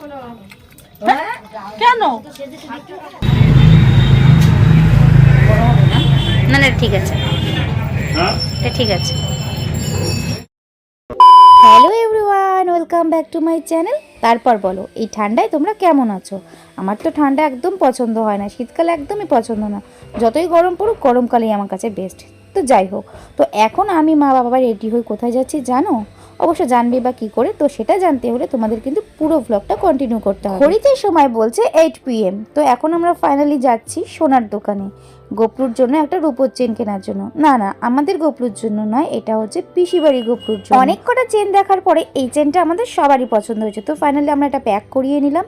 শোনো না না, ঠিক আছে। ঠিক আছে। Hello everyone welcome back to my channel তারপর বলো, এই ঠান্ডায় তোমরা কেমন আছো? আমার তো ঠান্ডা একদম পছন্দ হয় না, শীতকালে একদমই পছন্দ না। যতই গরম পড়ুক, গরমকালেই আমার কাছে বেস্ট তো যাই হোক, তো এখন আমি মা বাবা রেডি হয়ে কোথায় যাচ্ছি জানো? অবশ্য জানবে বা কি করে, তো সেটা জানতে হলে তোমাদের কিন্তু পুরো ব্লগটা কন্টিনিউ করতে হবে। ঘড়িতে সময় বলছে এইট পিএম তো এখন আমরা ফাইনালি যাচ্ছি সোনার দোকানে। গোপলুর জন্য একটা রূপোর চেন কেনার জন্য। না না আমাদের গোপলুর জন্য নয় এটা হচ্ছে পিসি বাড়ি গোপলুর জন্য। অনেক কটা চেন দেখার পরে এই চেনটা আমাদের সবারই পছন্দ হয়েছে। তো ফাইনালি আমরা এটা প্যাক করিয়ে নিলাম।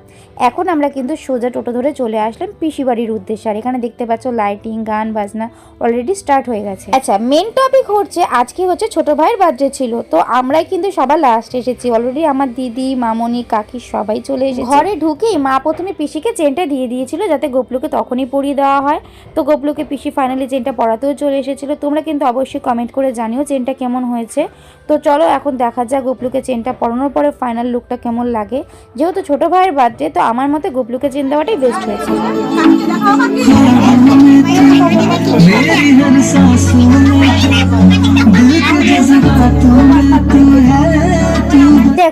এখন আমরা কিন্তু সোজা টোটো ধরে চলে আসলাম পিসি বাড়ির উদ্দেশ্যে। আর এখানে দেখতে পাচ্ছ লাইটিং গান বাজনা অলরেডি স্টার্ট হয়ে গেছে। আচ্ছা মেন টপিক হচ্ছে আজকে হচ্ছে ছোট ভাইয়ের বার্থডে ছিল। তো আমরাই কিন্তু সবার লাস্ট এসেছি। অলরেডি আমার দিদি মামনি কাকি সবাই চলে এসেছে। ঘরে ঢুকেই মা প্রথমে পিসিকে চেনটা দিয়ে দিয়েছিল যাতে গোপলুকে তখনই পরিয়ে দেওয়া হয়। তো গোপলুকে পিসি ফাইনালি চেনটা পড়াতেও চলে এসেছিল তোমরা কিন্তু অবশ্যই কমেন্ট করে জানিও চেনটা কেমন হয়েছে তো চলো এখন দেখা যাক গোপলুকে চেনটা পরানোর পরে ফাইনাল লুকটা কেমন লাগে যেহেতু ছোট ভাইয়ের বার্থডে তো আমার মতে গোপলুকে চেন দেওয়াটাই বেস্ট হয়েছে मेरी हर सांसों में दिल के जज्बातों में तू है तू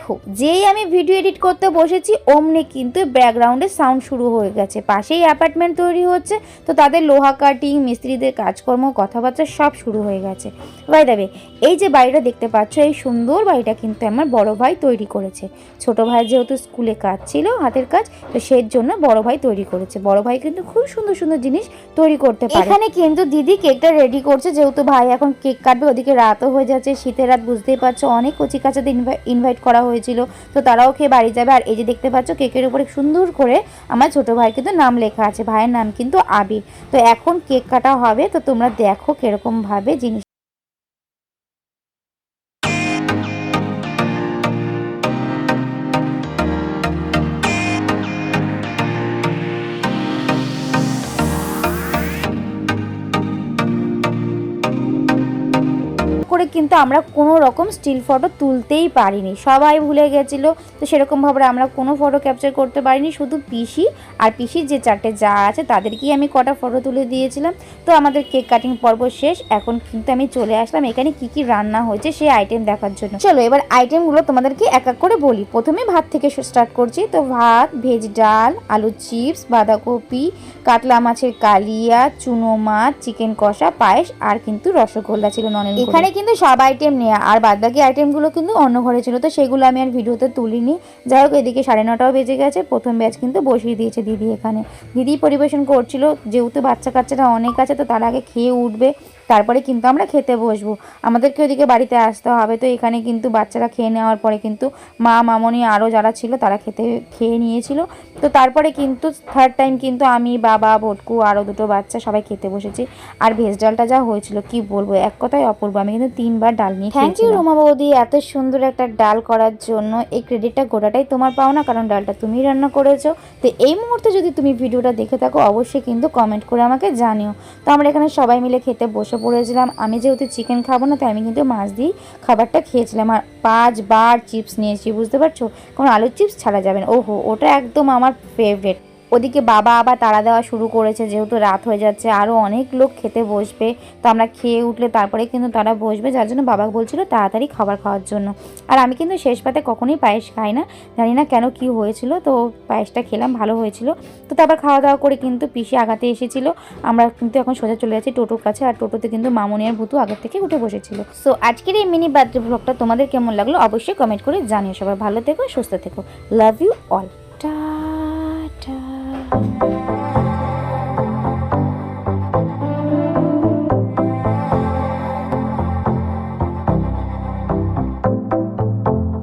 দেখো, যেই আমি ভিডিও এডিট করতে বসেছি, অমনি কিন্তু ব্যাকগ্রাউন্ডে সাউন্ড শুরু হয়ে গেছে। পাশেই অ্যাপার্টমেন্ট তৈরি হচ্ছে, তো তাদের লোহা কাটিং মিস্ত্রিদের কাজকর্ম, কথাবার্তা সব শুরু হয়ে গেছে। ভাই দেবে এই যে বাড়িটা দেখতে পাচ্ছ, এই সুন্দর বাড়িটা কিন্তু আমার বড় ভাই তৈরি করেছে। ছোট ভাই যেহেতু স্কুলে কাজ ছিল, হাতের কাজ, তো সেই জন্য বড় ভাই তৈরি করেছে। বড় ভাই কিন্তু খুব সুন্দর সুন্দর জিনিস তৈরি করতে পারে। এখানে কিন্তু দিদি কেকটা রেডি করছে, যেহেতু ভাই এখন কেক কাটবে, ওদিকে রাতও হয়ে যাচ্ছে, শীতের রাত, বুঝতেই পারছ, অনেক কচি কাচাদের ইনভাইট করা হয়েছিল। তো তারাও খেয়ে বাড়ি যাবে। আর এই যে দেখতে পাচ্ছ, কেকের উপরে সুন্দর করে আমার ছোট ভাই কিন্তু নাম লেখা আছে। ভাইয়ের নাম কিন্তু আবির। তো এখন কেক কাটা হবে। তো তোমরা দেখো কীরকমভাবে জিনিস করে কিন্তু আমরা কোনো রকম স্টিল ফটো তুলতেই পারিনি। সবাই ভুলে গেছিল, তো সেরকমভাবে আমরা কোনো ফটো ক্যাপচার করতে পারিনি। শুধু পিসি আর পিসির যে চারটে যা আছে তাদেরকেই আমি কটা ফটো তুলে দিয়েছিলাম। তো আমাদের কেক কাটিং পর্ব শেষ। এখন কিন্তু আমি চলে আসলাম। এখানে কি কি রান্না হয়েছে সেই আইটেম দেখার জন্য। চলো এবার আইটেমগুলো তোমাদেরকে এক এক করে বলি। প্রথমে ভাত থেকে স্টার্ট করছি। তো ভাত, ভেজ ডাল আলু চিপস বাঁধাকপি, কাতলা মাছের কালিয়া, চুনো মাছ চিকেন কষা, পায়েস আর কিন্তু রসগোল্লা ছিল ননের এখানে কিন্তু সব আইটেম নেওয়া আর বাদবাকি আইটেমগুলো কিন্তু অন্য ঘরে ছিল, তো সেগুলো আমি আর ভিডিওতে তুলিনি। যাই হোক, এদিকে সাড়ে নটাও বেজে গেছে, প্রথম ব্যাচ কিন্তু বসিয়ে দিয়েছে দিদি এখানে। দিদি পরিবেশন করছিল, যেহেতু বাচ্চা কাচ্চারা অনেক আছে, তো তার আগে খেয়ে উঠবে। তারপরে কিন্তু আমরা খেতে বসবো। আমাদেরকে ওদিকে বাড়িতে আসতে হবে। তো এখানে কিন্তু বাচ্চারা খেয়ে নেওয়ার পরে কিন্তু মা মামনি আরও যারা ছিল তারা খেতে খেয়ে নিয়েছিল। তো তারপরে কিন্তু থার্ড টাইম কিন্তু আমি বাবা ভটকু আরও দুটো বাচ্চা সবাই খেতে বসেছি। আর ভেজ ডালটা যা হয়েছিল কি বলব? এক কথায় অপূর্ব। আমি কিন্তু তিনবার ডাল নিয়ে থ্যাংক ইউ রুমা বৌদি এত সুন্দর একটা ডাল করার জন্য। এই ক্রেডিটটা গোটাটাই তোমার পাও না কারণ ডালটা তুমি রান্না করেছ। তো এই মুহূর্তে যদি তুমি ভিডিওটা দেখে থাকো অবশ্যই কিন্তু কমেন্ট করে আমাকে জানিও। তো আমরা এখানে সবাই মিলে খেতে বসে পড়েছিলাম আমি যেহেতু চিকেন খাব না, তাই আমি কিন্তু মাছ দিয়েই খাবারটা খেয়েছিলাম। আর পাঁচবার চিপস নিয়েছি, বুঝতে পারছ? কোনো আলুর চিপস ছাড়া যাবে না। ওহো, ওটা একদম আমার ফেভারেট ওদিকে বাবা আবার তাড়া দেওয়া শুরু করেছে, যেহেতু রাত হয়ে যাচ্ছে আরও অনেক লোক খেতে বসবে, তো আমরা খেয়ে উঠলে তারপরে কিন্তু তারা বসবে, যার জন্য বাবা বলছিল তাড়াতাড়ি খাবার খাওয়ার জন্য। আর আমি কিন্তু শেষ পাতে কখনোই পায়েস খাই না, জানি না কেন কি হয়েছিল, তো পায়েসটা খেলাম, ভালো হয়েছিল। তো তারপর খাওয়া দাওয়া করে কিন্তু পিসি আগাতে এসেছিল, আমরা কিন্তু এখন সোজা চলে যাচ্ছি টোটোর কাছে, আর টোটোতে কিন্তু মামনি আর ভুতু আগের থেকে উঠে বসেছিল। সো আজকের এই মিনি বার্থডে ভ্লগটা তোমাদের কেমন লাগল অবশ্যই কমেন্ট করে জানিও সবাই, ভালো থেকো, সুস্থ থেকো লাভ ইউ অল